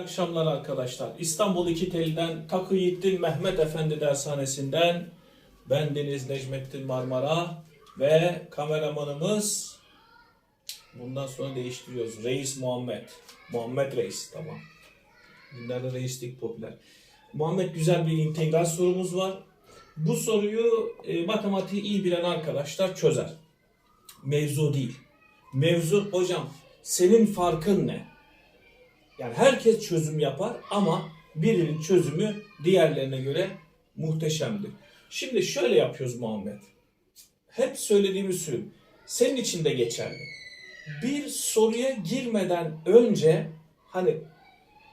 akşamlar arkadaşlar. İstanbul İki Tel'den Takı Yiğittin Mehmet Efendi Dershanesi'nden ben Deniz Necmettin Marmara ve kameramanımız bundan sonra değiştiriyoruz. Reis Muhammed. Muhammed Reis tamam. Günlerde reislik popüler. Muhammed güzel bir integral sorumuz var. Bu soruyu e, matematiği iyi bilen arkadaşlar çözer. Mevzu değil. Mevzu hocam senin farkın ne? Yani herkes çözüm yapar ama birinin çözümü diğerlerine göre muhteşemdir. Şimdi şöyle yapıyoruz Muhammed. Hep söylediğimiz şey. Senin için de geçerli. Bir soruya girmeden önce hani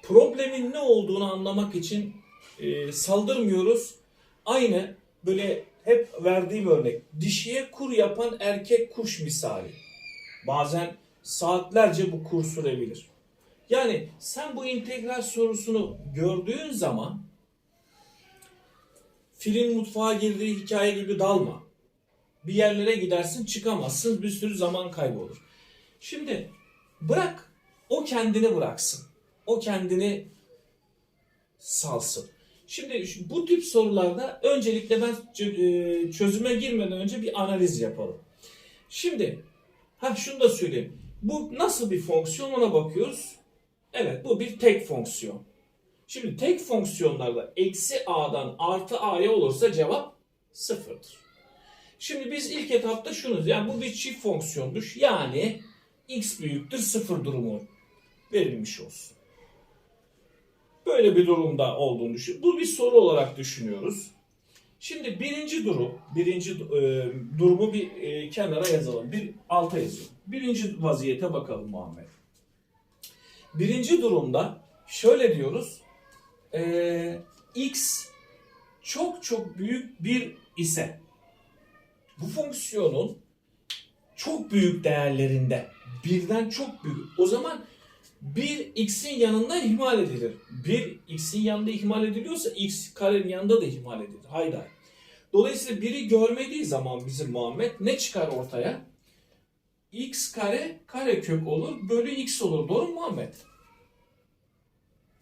problemin ne olduğunu anlamak için e, saldırmıyoruz. Aynı böyle hep verdiğim örnek. Dişiye kur yapan erkek kuş misali. Bazen saatlerce bu kur sürebilir. Yani sen bu integral sorusunu gördüğün zaman filin mutfağa girdiği hikaye gibi dalma. Bir yerlere gidersin çıkamazsın bir sürü zaman kaybı olur. Şimdi bırak o kendini bıraksın. O kendini salsın. Şimdi bu tip sorularda öncelikle ben e, çözüme girmeden önce bir analiz yapalım. Şimdi ha şunu da söyleyeyim. Bu nasıl bir fonksiyon ona bakıyoruz. Evet bu bir tek fonksiyon. Şimdi tek fonksiyonlarda eksi a'dan artı a'ya olursa cevap sıfırdır. Şimdi biz ilk etapta şunu yani bu bir çift fonksiyondur. Yani x büyüktür sıfır durumu verilmiş olsun. Böyle bir durumda olduğunu düşün. Bu bir soru olarak düşünüyoruz. Şimdi birinci durum, birinci e, durumu bir e, kenara yazalım. Bir alta yazıyorum. Birinci vaziyete bakalım Muhammed. Birinci durumda şöyle diyoruz. Ee, x çok çok büyük bir ise bu fonksiyonun çok büyük değerlerinde birden çok büyük. O zaman 1 x'in yanında ihmal edilir. 1 x'in yanında ihmal ediliyorsa x karenin yanında da ihmal edilir. Haydi. Dolayısıyla biri görmediği zaman bizim Muhammed ne çıkar ortaya? X kare kare kök olur bölü x olur. Doğru mu Muhammed?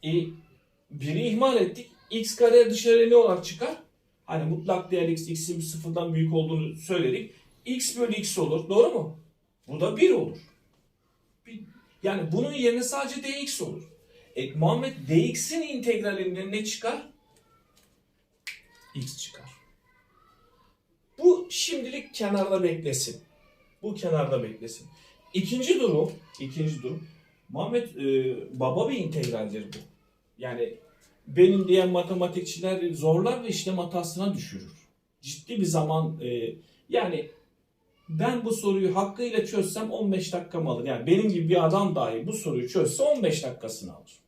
E, biri ihmal ettik. x kare dışarıya ne olarak çıkar? Hani mutlak değer x, x'in sıfırdan büyük olduğunu söyledik. x bölü x olur. Doğru mu? Bu da 1 olur. Yani bunun yerine sadece dx olur. E, Muhammed dx'in integralinden ne çıkar? x çıkar. Bu şimdilik kenarda beklesin. Bu kenarda beklesin. İkinci durum, ikinci durum. Muhammed e, baba bir integraldir bu. Yani benim diyen matematikçiler zorlar ve işlem hatasına düşürür. Ciddi bir zaman e, yani ben bu soruyu hakkıyla çözsem 15 dakikam alır. Yani benim gibi bir adam dahi bu soruyu çözse 15 dakikasını alır.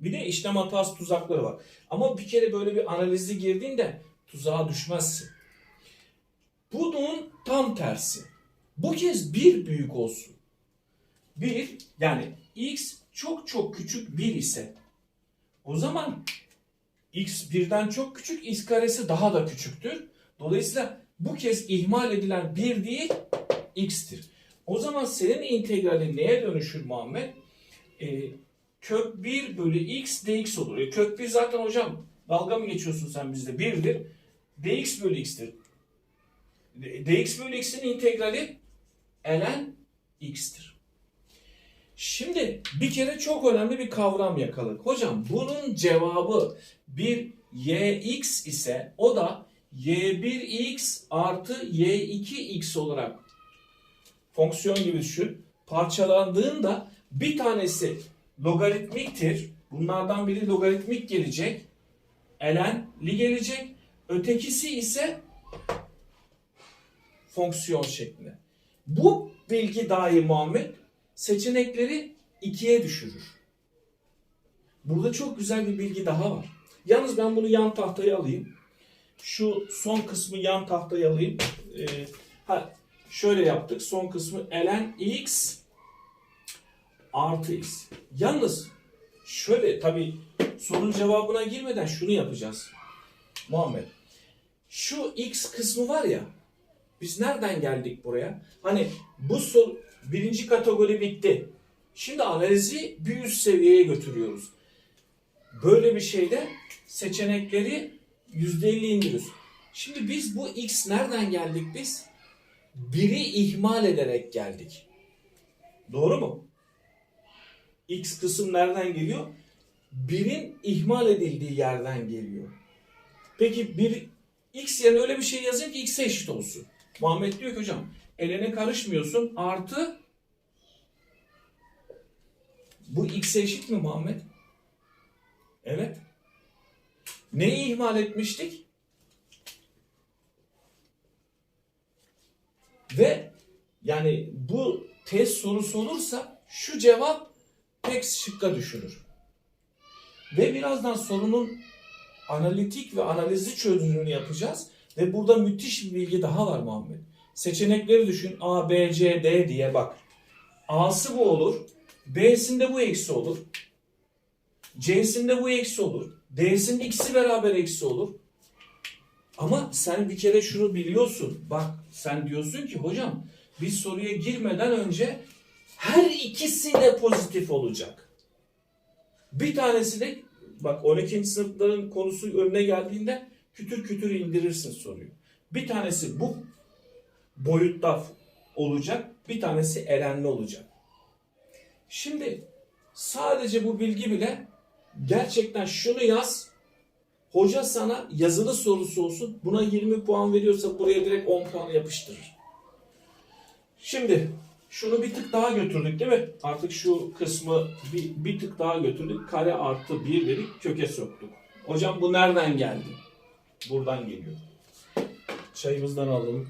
Bir de işlem hatası tuzakları var. Ama bir kere böyle bir analizi girdiğinde tuzağa düşmezsin. Bunun tam tersi. Bu kez bir büyük olsun. Bir yani x çok çok küçük bir ise o zaman x birden çok küçük x karesi daha da küçüktür. Dolayısıyla bu kez ihmal edilen bir değil x'tir. O zaman senin integralin neye dönüşür Muhammed? Ee, kök 1 bölü x dx olur. E, kök 1 zaten hocam dalga mı geçiyorsun sen bizde? 1'dir. dx bölü x'tir. dx bölü x'in integrali ln x'tir. Şimdi bir kere çok önemli bir kavram yakaladık. Hocam bunun cevabı bir yx ise o da y1x artı y2x olarak fonksiyon gibi düşün. Parçalandığında bir tanesi logaritmiktir. Bunlardan biri logaritmik gelecek. ln'li gelecek. Ötekisi ise fonksiyon şeklinde. Bu bilgi dahi Muhammed seçenekleri ikiye düşürür. Burada çok güzel bir bilgi daha var. Yalnız ben bunu yan tahtaya alayım. Şu son kısmı yan tahtaya alayım. Ee, ha, şöyle yaptık. Son kısmı ln x artı x. Yalnız şöyle tabi sorunun cevabına girmeden şunu yapacağız. Muhammed. Şu x kısmı var ya biz nereden geldik buraya? Hani bu soru birinci kategori bitti. Şimdi analizi bir üst seviyeye götürüyoruz. Böyle bir şeyde seçenekleri %50 indiriyoruz. Şimdi biz bu x nereden geldik biz? Biri ihmal ederek geldik. Doğru mu? X kısım nereden geliyor? Birin ihmal edildiği yerden geliyor. Peki bir x yerine öyle bir şey yazayım ki x'e eşit olsun. Muhammed diyor ki hocam elene karışmıyorsun artı bu x'e eşit mi Muhammed? Evet. Neyi ihmal etmiştik? Ve yani bu test sorusu olursa şu cevap tek şıkka düşürür. Ve birazdan sorunun analitik ve analizi çözümünü yapacağız. Ve burada müthiş bir bilgi daha var Muhammed. Seçenekleri düşün. A, B, C, D diye bak. A'sı bu olur. B'sinde bu eksi olur. C'sinde bu eksi olur. D'sinde ikisi beraber eksi olur. Ama sen bir kere şunu biliyorsun. Bak sen diyorsun ki hocam biz soruya girmeden önce her ikisi de pozitif olacak. Bir tanesi de bak 12. sınıfların konusu önüne geldiğinde kütür kütür indirirsin soruyu. Bir tanesi bu boyutta olacak. Bir tanesi erenli olacak. Şimdi sadece bu bilgi bile gerçekten şunu yaz. Hoca sana yazılı sorusu olsun. Buna 20 puan veriyorsa buraya direkt 10 puan yapıştırır. Şimdi şunu bir tık daha götürdük değil mi? Artık şu kısmı bir, bir tık daha götürdük. Kare artı 1 dedik köke soktuk. Hocam bu nereden geldi? Buradan geliyor. Çayımızdan alalım.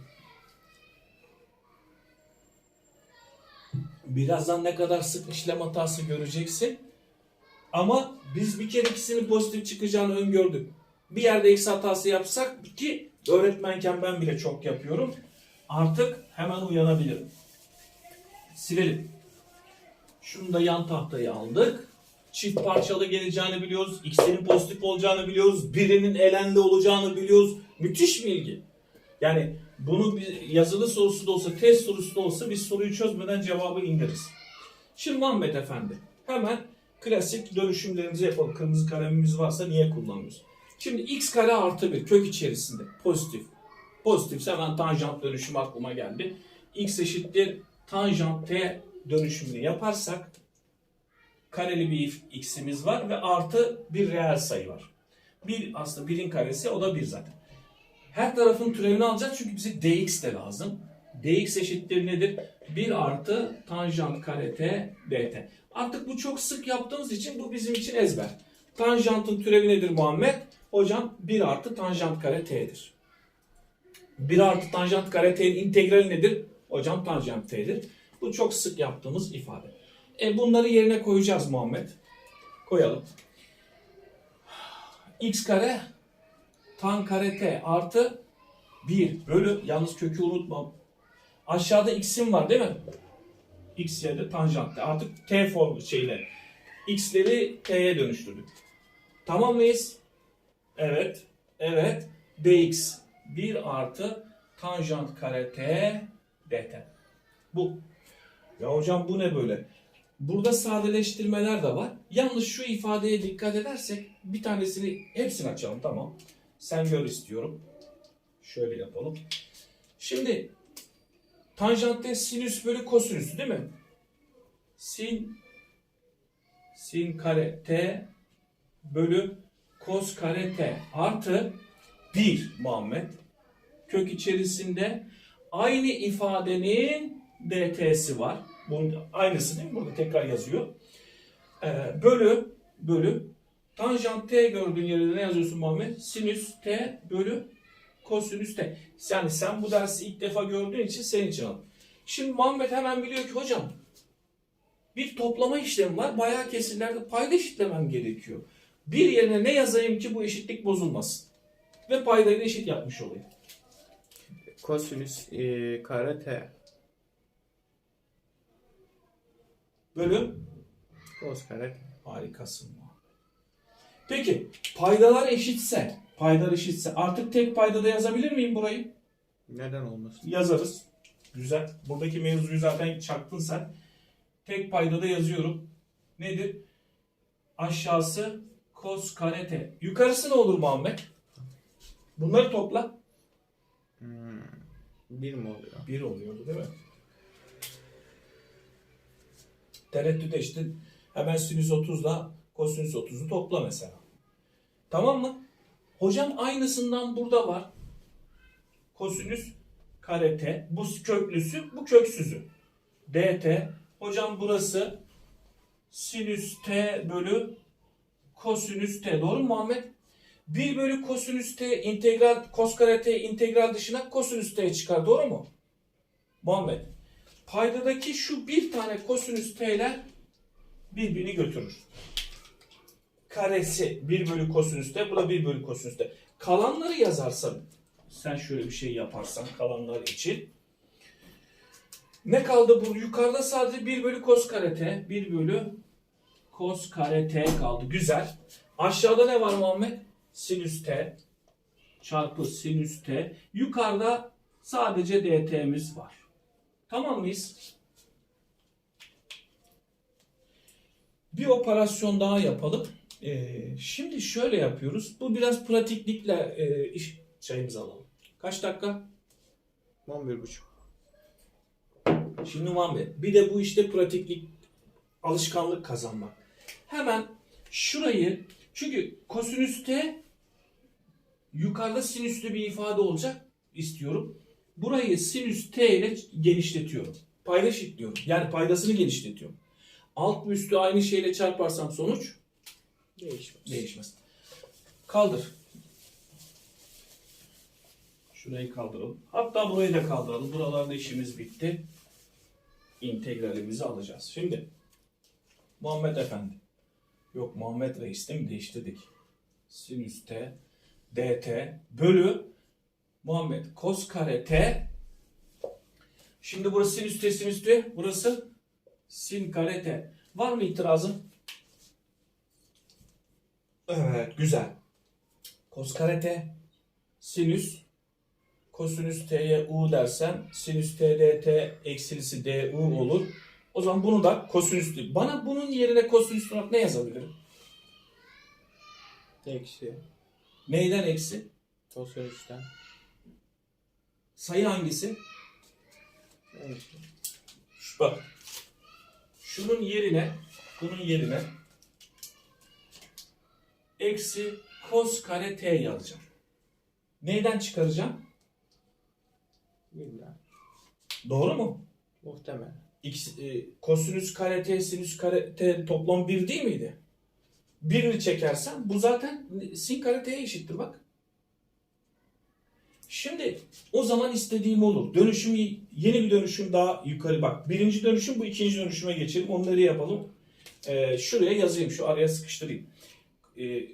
Birazdan ne kadar sık işlem hatası göreceksin. Ama biz bir kere ikisinin pozitif çıkacağını öngördük. Bir yerde eksi hatası yapsak ki öğretmenken ben bile çok yapıyorum. Artık hemen uyanabilirim. Silelim. Şunu da yan tahtayı aldık. Çift parçalı geleceğini biliyoruz. İkisinin pozitif olacağını biliyoruz. Birinin elendi olacağını biliyoruz. Müthiş bilgi. Yani bunu bir yazılı sorusu da olsa, test sorusu da olsa biz soruyu çözmeden cevabı indiririz. Şimdi Muhammed Efendi hemen klasik dönüşümlerimizi yapalım. Kırmızı kalemimiz varsa niye kullanmıyoruz? Şimdi x kare artı 1 kök içerisinde pozitif. Pozitifse hemen tanjant dönüşümü aklıma geldi. x eşittir tanjant t dönüşümünü yaparsak kareli bir x'imiz var ve artı bir reel sayı var. Bir aslında birin karesi o da bir zaten. Her tarafın türevini alacağız çünkü bize dx de lazım. dx eşittir nedir? 1 artı tanjant kare t dt. Artık bu çok sık yaptığımız için bu bizim için ezber. Tanjantın türevi nedir Muhammed? Hocam 1 artı tanjant kare t'dir. 1 artı tanjant kare t'nin integrali nedir? Hocam tanjant t'dir. Bu çok sık yaptığımız ifade. E bunları yerine koyacağız Muhammed. Koyalım. x kare tan kare t artı 1 bölü yalnız kökü unutmam. Aşağıda x'im var değil mi? x yerde tanjant. Artık t formu şeyle x'leri t'ye dönüştürdük. Tamam mıyız? Evet. Evet. dx 1 artı tanjant kare t dt. Bu. Ya hocam bu ne böyle? Burada sadeleştirmeler de var. Yalnız şu ifadeye dikkat edersek bir tanesini hepsini açalım tamam. Sen gör istiyorum. Şöyle yapalım. Şimdi tanjantte sinüs bölü kosinüs değil mi? Sin sin kare t bölü kos kare t artı 1 Muhammed. Kök içerisinde aynı ifadenin dt'si var. Bunun aynısı değil mi? Burada tekrar yazıyor. Ee, bölü bölü tanjant t gördüğün yerde ne yazıyorsun Muhammed? Sinüs t bölü kosinüs t. Yani sen bu dersi ilk defa gördüğün için senin için al. Şimdi Muhammed hemen biliyor ki hocam bir toplama işlemi var. Bayağı kesirlerde payda eşitlemem gerekiyor. Bir yerine ne yazayım ki bu eşitlik bozulmasın. Ve paydayı da eşit yapmış olayım. Kosinüs e, kare t. Bölü Kos kare. Harikasın. Peki paydalar eşitse, paydalar eşitse artık tek paydada yazabilir miyim burayı? Neden olmasın? Yazarız. Güzel. Buradaki mevzuyu zaten çaktın sen. Tek paydada yazıyorum. Nedir? Aşağısı kos kare t. Yukarısı ne olur Muhammed? Bunları topla. Hmm. Bir mi oluyor? 1 oluyordu değil mi? Tereddüt işte hemen sinüs 30'la kosinüs 30'u topla mesela. Tamam mı? Hocam aynısından burada var. Kosinüs kare t. Bu köklüsü, bu köksüzü. dt. Hocam burası sinüs t bölü kosinüs t. Doğru mu Muhammed? 1 bölü kosinüs t integral kos kare t integral dışına kosinüs t çıkar. Doğru mu? Muhammed. Paydadaki şu bir tane kosinüs t'ler birbirini götürür. Karesi 1 bölü kosinüs t. Bu da 1 bölü kosinüs t. Kalanları yazarsam sen şöyle bir şey yaparsan kalanlar için ne kaldı bu? Yukarıda sadece 1 bölü kos kare t. 1 bölü kos kare t kaldı. Güzel. Aşağıda ne var Muhammed? Sinüs t çarpı sinüs t. Yukarıda sadece dt'miz var. Tamam mıyız? Bir operasyon daha yapalım. Ee, şimdi şöyle yapıyoruz. Bu biraz pratiklikle e, iş şeyimizi alalım. Kaç dakika? 11.5. Şimdi Muhammed bir de bu işte pratiklik alışkanlık kazanmak. Hemen şurayı çünkü kosinüs t yukarıda sinüslü bir ifade olacak istiyorum. Burayı sinüs t ile genişletiyorum. Payda eşitliyorum. Yani paydasını genişletiyorum. Alt ve üstü aynı şeyle çarparsam sonuç Değişmez. değişmez. Kaldır. Şurayı kaldıralım. Hatta burayı da kaldıralım. Buralarda işimiz bitti. İntegralimizi alacağız. Şimdi Muhammed Efendi. Yok Muhammed Reis değil mi? Değiştirdik. Sinüs t dt bölü Muhammed kos kare t Şimdi burası sinüs t sinüs t burası sin kare t. Var mı itirazın? Evet, güzel. Kos kare t, sinüs, kosinüs t'ye u dersen sinüs t dt eksilisi du olur. O zaman bunu da kosinüs Bana bunun yerine kosinüs olarak ne yazabilirim? Eksi. Neyden eksi? Kosinüsten. Sayı hangisi? Eksi. Şu, bak. Şunun yerine, bunun yerine eksi kos kare t yazacağım. Neyden çıkaracağım? Bilmem. Doğru mu? Muhtemelen. X, e, kosinüs kare t sinüs kare t toplam 1 değil miydi? Birini çekersen bu zaten sin kare t'ye eşittir bak. Şimdi o zaman istediğim olur. Dönüşüm yeni bir dönüşüm daha yukarı bak. Birinci dönüşüm bu ikinci dönüşüme geçelim. Onları yapalım. Ee, şuraya yazayım. Şu araya sıkıştırayım. Ee,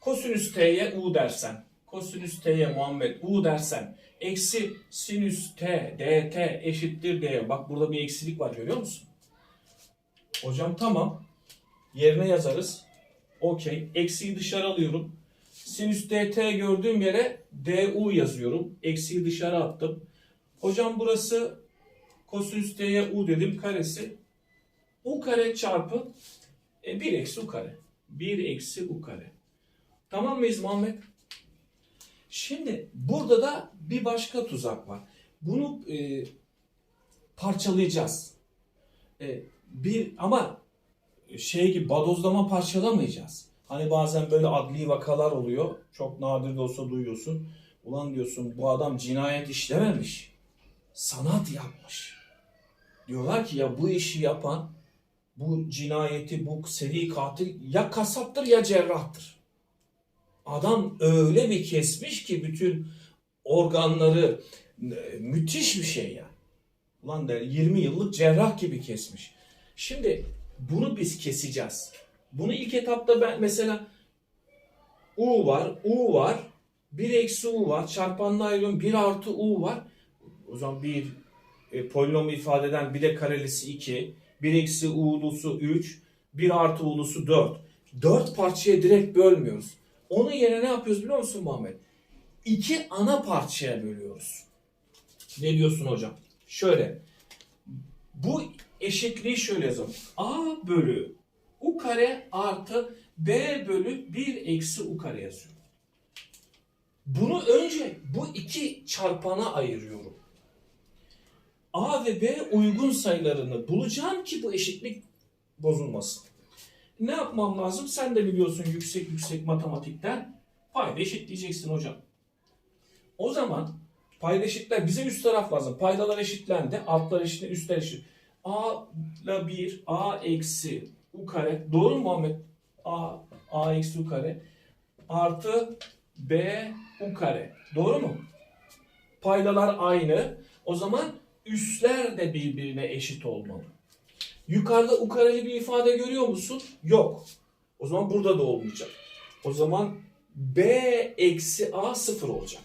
kosinüs t'ye u dersen. Kosinüs t'ye Muhammed u dersen. Eksi sinüs t dt eşittir d'ye. Bak burada bir eksilik var görüyor musun? Hocam tamam. Yerine yazarız. Okey. Eksiyi dışarı alıyorum. Sinüs dt gördüğüm yere du yazıyorum. Eksiyi dışarı attım. Hocam burası kosinüs t'ye u dedim karesi. u kare çarpı e, 1 eksi u kare. 1 eksi u kare. Tamam mıyız Muhammed? Şimdi burada da bir başka tuzak var. Bunu e, parçalayacağız. E, bir ama şey gibi badozlama parçalamayacağız. Hani bazen böyle adli vakalar oluyor. Çok nadir de olsa duyuyorsun. Ulan diyorsun bu adam cinayet işlememiş. Sanat yapmış. Diyorlar ki ya bu işi yapan bu cinayeti, bu seri katil ya kasaptır ya cerrahtır. Adam öyle bir kesmiş ki bütün organları e, müthiş bir şey ya. Ulan der 20 yıllık cerrah gibi kesmiş. Şimdi bunu biz keseceğiz. Bunu ilk etapta ben mesela U var, U var, 1 eksi U var, çarpanla ayrılıyorum 1 artı U var. O zaman bir e, polinom ifade eden bir de karelisi 2, 1 eksi U'lusu 3, 1 artı U'lusu 4. 4 parçaya direkt bölmüyoruz. Onun yerine ne yapıyoruz biliyor musun Muhammed? İki ana parçaya bölüyoruz. Ne diyorsun hocam? Şöyle. Bu eşitliği şöyle yazalım. A bölü U kare artı b bölü 1 eksi u kare yazıyorum. Bunu önce bu iki çarpana ayırıyorum. A ve B uygun sayılarını bulacağım ki bu eşitlik bozulmasın. Ne yapmam lazım? Sen de biliyorsun yüksek yüksek matematikten payda eşitleyeceksin hocam. O zaman payda eşitler bize üst taraf lazım. Paydalar eşitlendi. Altlar eşitlendi. Üstler eşit. A ile 1 A eksi U kare. Doğru mu Muhammed? A, A eksi U kare. Artı B U kare. Doğru mu? Paydalar aynı. O zaman üstler de birbirine eşit olmalı. Yukarıda U kareli bir ifade görüyor musun? Yok. O zaman burada da olmayacak. O zaman B eksi A sıfır olacak.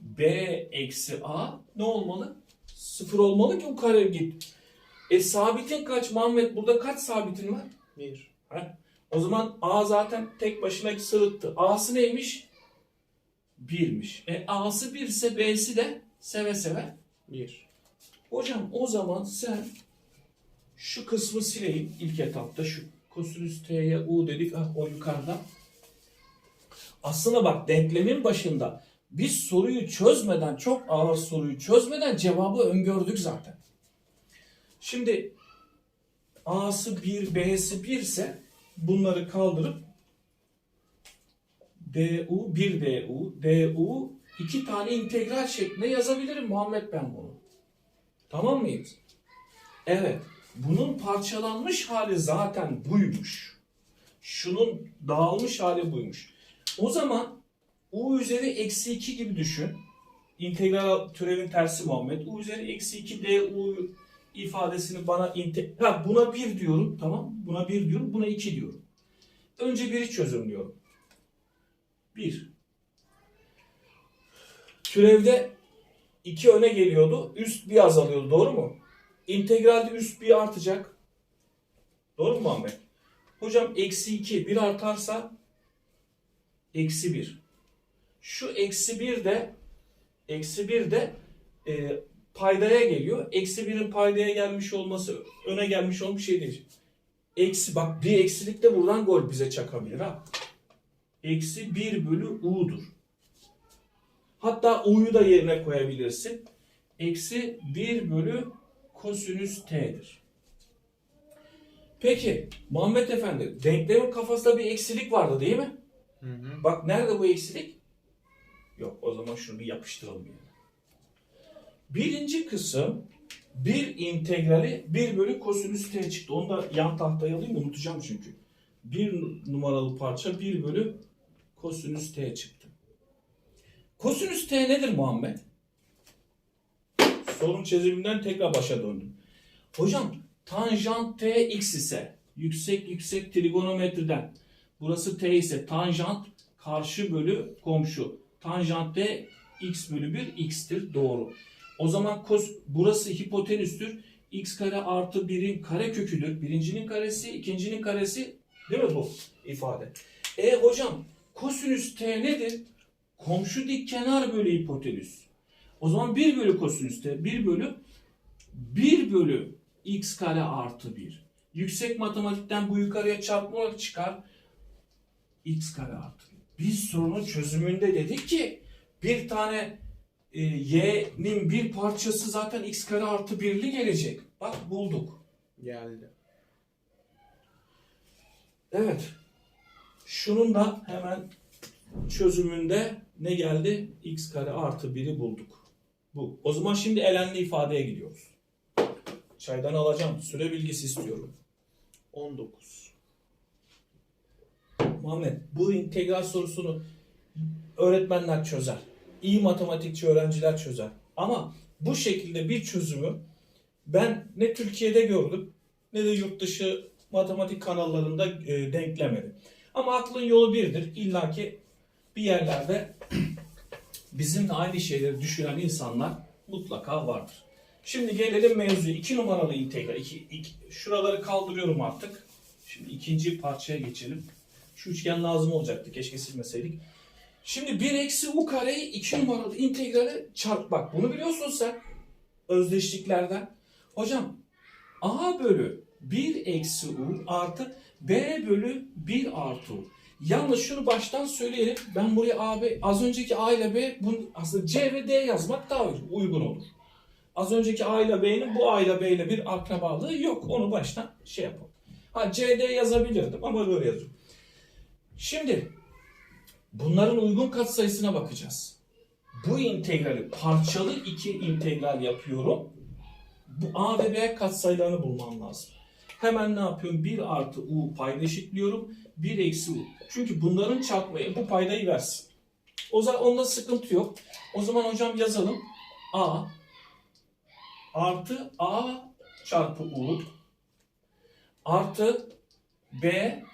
B eksi A ne olmalı? Sıfır olmalı ki U kare git. E sabitin kaç Muhammed? Burada kaç sabitin var? 1. Ha? O zaman A zaten tek başına sırıttı. A'sı neymiş? 1'miş. E A'sı 1 ise B'si de seve seve 1. Hocam o zaman sen şu kısmı sileyim ilk etapta şu kosinüs t'ye u dedik ah o yukarıda. Aslında bak denklemin başında biz soruyu çözmeden çok ağır soruyu çözmeden cevabı öngördük zaten. Şimdi a'sı 1 b'si 1 ise bunları kaldırıp du 1 du du iki tane integral şeklinde yazabilirim Muhammed ben bunu. Tamam mıyız? Evet. Bunun parçalanmış hali zaten buymuş. Şunun dağılmış hali buymuş. O zaman u üzeri eksi 2 gibi düşün. İntegral türevin tersi Muhammed. u üzeri eksi 2 du ifadesini bana ha, buna 1 diyorum tamam buna 1 diyorum buna 2 diyorum. Önce 1'i çözümlüyorum. 1. Türevde 2 öne geliyordu. Üst bir azalıyordu. Doğru mu? İntegralde üst bir artacak. Doğru mu Muhammed? Hocam eksi 2 bir artarsa eksi 1. Şu eksi 1 de eksi 1 de e, paydaya geliyor. Eksi 1'in paydaya gelmiş olması öne gelmiş olmuş şey değil. Eksi bak bir eksilik de buradan gol bize çakabilir ha. Eksi 1 bölü u'dur. Hatta u'yu da yerine koyabilirsin. Eksi 1 bölü kosinüs t'dir. Peki Muhammed Efendi denklemin kafasında bir eksilik vardı değil mi? Hı hı. Bak nerede bu eksilik? Yok o zaman şunu bir yapıştıralım yerine. Birinci kısım bir integrali 1 bölü kosinüs t çıktı. Onu da yan tahtaya alayım unutacağım çünkü. Bir numaralı parça 1 bölü kosinüs t çıktı. Kosinüs t nedir Muhammed? Sorun çözümünden tekrar başa döndüm. Hocam tanjant t x ise yüksek yüksek trigonometriden burası t ise tanjant karşı bölü komşu. Tanjant t x bölü 1 x'tir doğru. O zaman kos, burası hipotenüstür. x kare artı 1'in kare köküdür. Birincinin karesi, ikincinin karesi değil mi bu ifade? E hocam kosinüs t nedir? Komşu dik kenar bölü hipotenüs. O zaman 1 bölü kosinüs t 1 bölü 1 bölü x kare artı 1. Yüksek matematikten bu yukarıya çarpma çıkar. x kare artı 1. Biz sorunun çözümünde dedik ki bir tane e, y'nin bir parçası zaten x kare artı 1'li gelecek. Bak bulduk. Geldi. Evet. Şunun da hemen çözümünde ne geldi? x kare artı 1'i bulduk. Bu. O zaman şimdi elenli ifadeye gidiyoruz. Çaydan alacağım. Süre bilgisi istiyorum. 19. Muhammed bu integral sorusunu öğretmenler çözer. İyi matematikçi öğrenciler çözer. Ama bu şekilde bir çözümü ben ne Türkiye'de gördüm ne de yurt dışı matematik kanallarında e, denklemedim. Ama aklın yolu birdir. İlla ki bir yerlerde bizimle aynı şeyleri düşünen insanlar mutlaka vardır. Şimdi gelelim mevzu. 2 numaralı integral. İki, iki, şuraları kaldırıyorum artık. Şimdi ikinci parçaya geçelim. Şu üçgen lazım olacaktı. Keşke silmeseydik. Şimdi 1 eksi u kareyi 2 numaralı integrale çarp. Bak bunu biliyorsun sen. Özdeşliklerden. Hocam a bölü 1 eksi u artı B bölü 1 artı U. Yalnız şunu baştan söyleyelim. Ben buraya A, B, az önceki A ile B, bunu aslında C ve D yazmak daha uygun olur. Az önceki A ile B'nin bu A ile B ile bir akrabalığı yok. Onu baştan şey yapalım. Ha C, D yazabilirdim ama böyle yazıyorum. Şimdi bunların uygun katsayısına bakacağız. Bu integrali parçalı iki integral yapıyorum. Bu A ve B katsayılarını bulmam lazım. Hemen ne yapıyorum? 1 artı U payda eşitliyorum. 1 eksi U. Çünkü bunların çarpmayı bu paydayı versin. O zaman onda sıkıntı yok. O zaman hocam yazalım. A artı A çarpı U artı B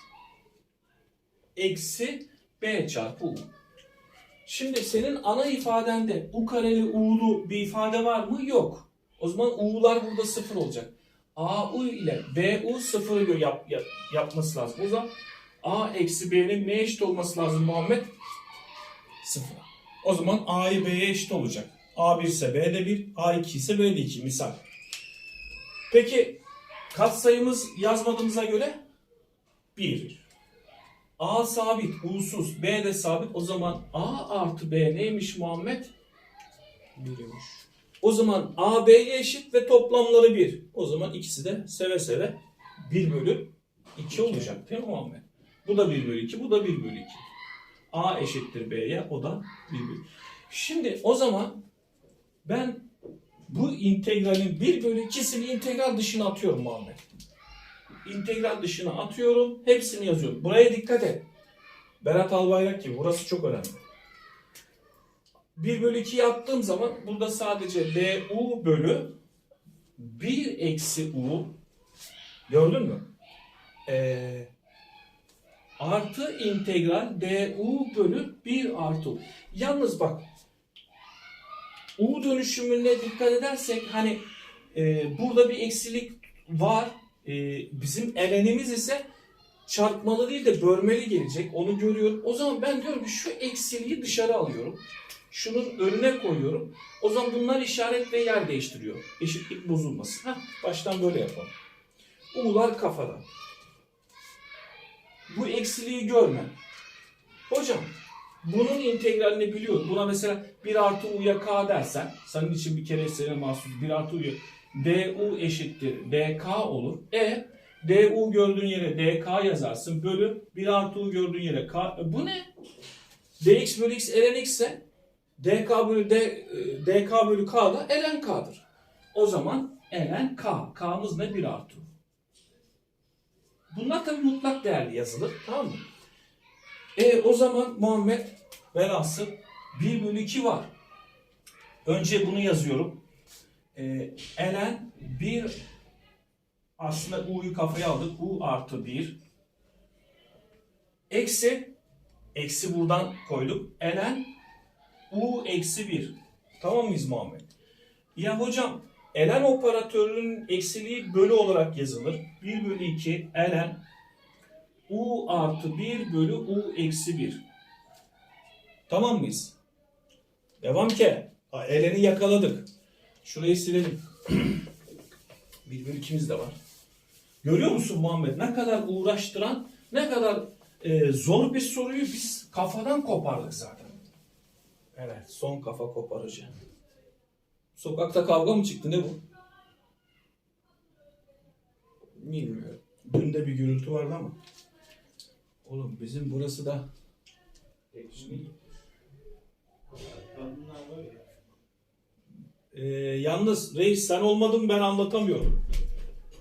eksi B çarpı U. Şimdi senin ana ifadende U kareli U'lu bir ifade var mı? Yok. O zaman U'lar burada sıfır olacak. AU ile BU sıfırı gö- yap, yap- yapması lazım. O zaman A eksi B'nin neye eşit olması lazım Muhammed? Sıfır. O zaman A'yı B'ye eşit olacak. A1 ise B de 1, A2 ise B de 2 misal. Peki katsayımız yazmadığımıza göre 1. A sabit, U'suz, B de sabit. O zaman A artı B neymiş Muhammed? Biriymiş. O zaman A B'ye eşit ve toplamları 1. O zaman ikisi de seve seve 1 bölü 2 olacak değil mi Muhammed? Bu da 1 bölü 2, bu da 1 bölü 2. A eşittir B'ye, o da 1 bölü. Şimdi o zaman ben bu integralin 1 bölü 2'sini integral dışına atıyorum Muhammed. İntegral dışına atıyorum, hepsini yazıyorum. Buraya dikkat et. Berat Albayrak gibi, burası çok önemli. 1 bölü 2'yi attığım zaman burada sadece du bölü 1 eksi u gördün mü? Ee, artı integral du bölü 1 artı u. Yalnız bak u dönüşümüne dikkat edersek hani e, burada bir eksilik var. E, bizim elenimiz ise çarpmalı değil de bölmeli gelecek. Onu görüyorum. O zaman ben diyorum ki şu eksiliği dışarı alıyorum. Şunun önüne koyuyorum. O zaman bunlar işaret ve yer değiştiriyor. Eşitlik bozulmasın. Heh, baştan böyle yapalım. U'lar kafada. Bu eksiliği görme. Hocam bunun integralini biliyorum. Buna mesela 1 artı u'ya k dersen senin için bir kere sana mahsus 1 artı u'ya du eşittir dk olur. E du gördüğün yere dk yazarsın. Bölü 1 artı u gördüğün yere k. E, bu ne? dx bölü x ln x ise dk bölü d, e, dk bölü k da ln k'dır. O zaman ln k. K'mız ne? 1 artı u. Bunlar tabii mutlak değerli yazılır. Tamam mı? E o zaman Muhammed velhasıl 1 bölü 2 var. Önce bunu yazıyorum. E, ln 1 aslında u'yu kafaya aldık. u artı 1 eksi eksi buradan koyduk. ln u eksi 1. Tamam mıyız Muhammed? Ya hocam ln operatörünün eksiliği bölü olarak yazılır. 1 bölü 2 ln u artı 1 bölü u eksi 1. Tamam mıyız? Devam ki. Ln'i yakaladık. Şurayı silelim. 1 bölü 2'miz de var. Görüyor musun Muhammed? Ne kadar uğraştıran, ne kadar e, zor bir soruyu biz kafadan kopardık zaten. Evet, son kafa koparıcı. Sokakta kavga mı çıktı ne bu? Bilmiyorum. Dün de bir gürültü vardı ama. Oğlum bizim burası da Ee, yalnız reis sen olmadın ben anlatamıyorum.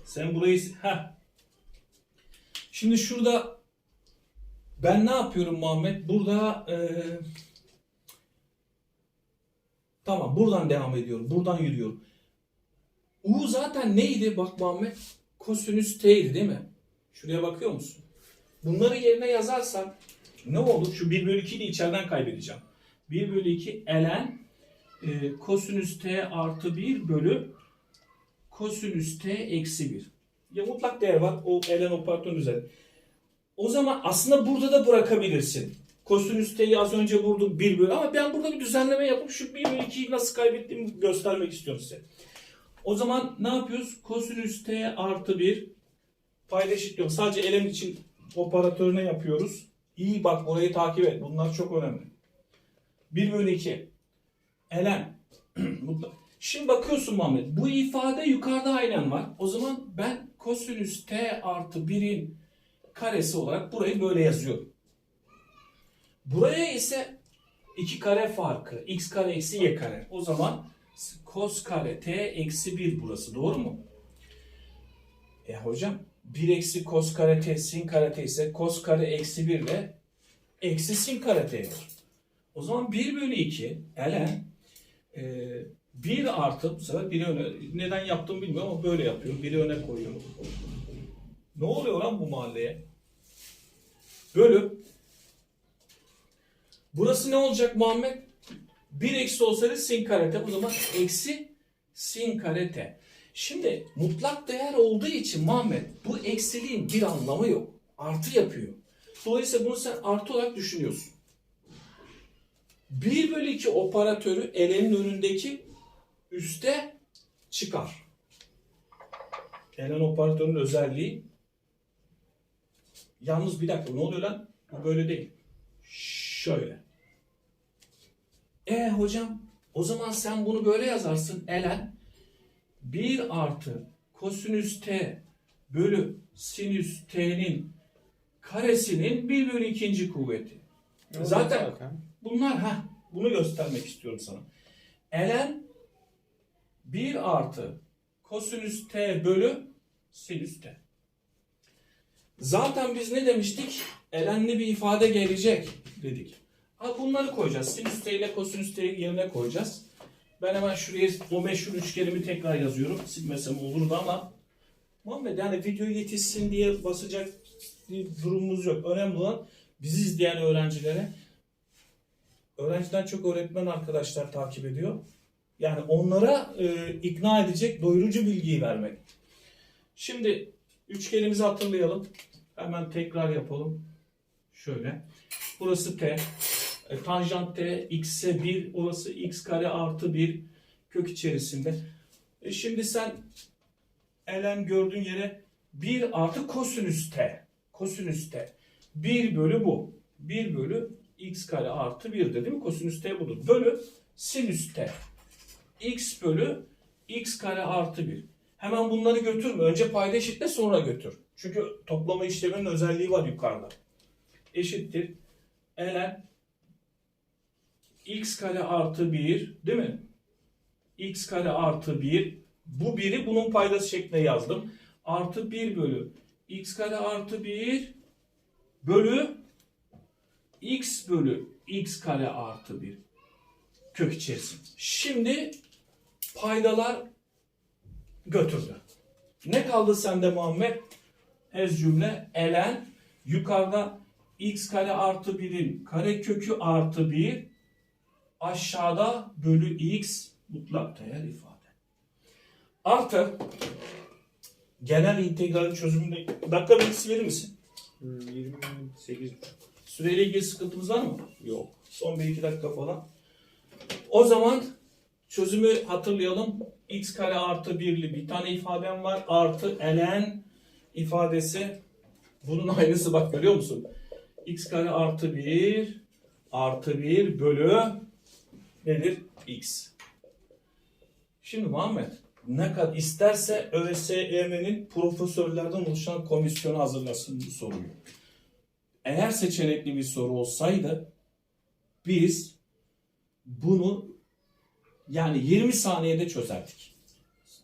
Sen burayı... ha. Şimdi şurada ben ne yapıyorum Muhammed? Burada ee, tamam buradan devam ediyorum. Buradan yürüyorum. U zaten neydi bak Muhammed? Kosinüs t'ydi değil mi? Şuraya bakıyor musun? Bunları yerine yazarsam ne olur? Şu 1 bölü 2'yi de içeriden kaybedeceğim. 1 bölü 2 ln e, kosinüs t artı 1 bölü kosinüs t eksi 1. Ya mutlak değer var o ln operatörün üzerinde. O zaman aslında burada da bırakabilirsin. Kosinüs t'yi az önce vurduk 1 bölü ama ben burada bir düzenleme yapıp şu 1 bölü 2'yi nasıl kaybettiğimi göstermek istiyorum size. O zaman ne yapıyoruz? Kosinüs t artı 1 Payda eşitliyorum. Sadece elem için operatörüne yapıyoruz. İyi bak burayı takip et. Bunlar çok önemli. 1 bölü 2. Mutla- Şimdi bakıyorsun Muhammed. Bu ifade yukarıda aynen var. O zaman ben kosinüs t artı 1'in karesi olarak burayı böyle yazıyorum. Buraya ise 2 kare farkı. x kare eksi y kare. O zaman kos kare t eksi 1 burası. Doğru mu? E hocam 1 eksi kos kare t sin kare t ise kos kare eksi 1 ile eksi sin kare t. O zaman 1 bölü 2 ln e, 1 artı bu sefer 1'i öne neden yaptığımı bilmiyorum ama böyle yapıyorum. 1'i öne koyuyorum. Ne oluyor lan bu mahalleye? Bölü Burası ne olacak Muhammed? 1 eksi olsaydı sin kare t. O zaman eksi sin kare t. Şimdi mutlak değer olduğu için Muhammed bu eksiliğin bir anlamı yok. Artı yapıyor. Dolayısıyla bunu sen artı olarak düşünüyorsun. 1 bölü 2 operatörü elenin önündeki üste çıkar. Elen operatörünün özelliği yalnız bir dakika ne oluyor lan? Bu böyle değil. Şöyle. E hocam o zaman sen bunu böyle yazarsın. Elen 1 artı kosinüs t bölü sinüs t'nin karesinin 1 bölü ikinci kuvveti. Zaten bunlar ha bunu göstermek istiyorum sana. Ln 1 artı kosinüs t bölü sinüs t. Zaten biz ne demiştik? Ln'li bir ifade gelecek dedik. Ha bunları koyacağız. Sinüs t ile kosinüs t'yi yerine koyacağız. Ben hemen şuraya o meşhur üçgenimi tekrar yazıyorum. Silmesem olurdu ama Muhammed yani video yetişsin diye basacak durumumuz yok. Önemli olan bizi izleyen öğrencilere öğrenciden çok öğretmen arkadaşlar takip ediyor. Yani onlara e, ikna edecek doyurucu bilgiyi vermek. Şimdi üçgenimizi hatırlayalım. Hemen tekrar yapalım. Şöyle. Burası t. E, tanjant t x'e 1. Orası x kare artı 1 kök içerisinde. E, şimdi sen ln gördüğün yere 1 artı kosinüs t. Kosinüs t. 1 bölü bu. 1 bölü x kare artı 1 değil mi? Kosinüs t budur. Bölü sinüs t. x bölü x kare artı 1. Hemen bunları götürme. Önce payda eşitle sonra götür. Çünkü toplama işleminin özelliği var yukarıda. Eşittir. ln x kare artı 1 değil mi? x kare artı 1 bu biri bunun paydası şeklinde yazdım. Artı 1 bölü x kare artı 1 bölü x bölü x kare artı 1 kök içerisinde. Şimdi paydalar götürdü. Ne kaldı sende Muhammed? Ez cümle elen yukarıda x kare artı 1'in kare kökü artı 1 aşağıda bölü x mutlak değer ifade. Artı genel integralin çözümünde dakika bilgisi verir misin? Hmm, 28 Süreyle ilgili sıkıntımız var mı? yok. Son 1-2 dakika falan. O zaman çözümü hatırlayalım. x kare artı 1'li bir tane ifadem var. Artı ln ifadesi. Bunun aynısı bak görüyor musun? x kare artı 1 artı 1 bölü nedir? x. Şimdi Muhammed ne kadar isterse ÖSYM'nin profesörlerden oluşan komisyonu hazırlasın bu soruyu. Eğer seçenekli bir soru olsaydı biz bunu yani 20 saniyede çözerdik.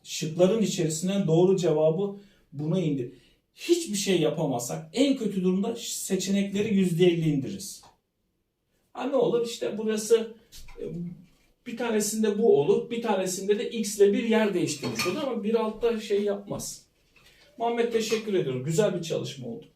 Şıkların içerisinden doğru cevabı buna indi. Hiçbir şey yapamazsak en kötü durumda seçenekleri %50 indiririz. Ha ne olur işte burası e, bir tanesinde bu olur, bir tanesinde de x ile bir yer değiştirmiş olur ama bir altta şey yapmaz. Muhammed teşekkür ediyorum. Güzel bir çalışma oldu.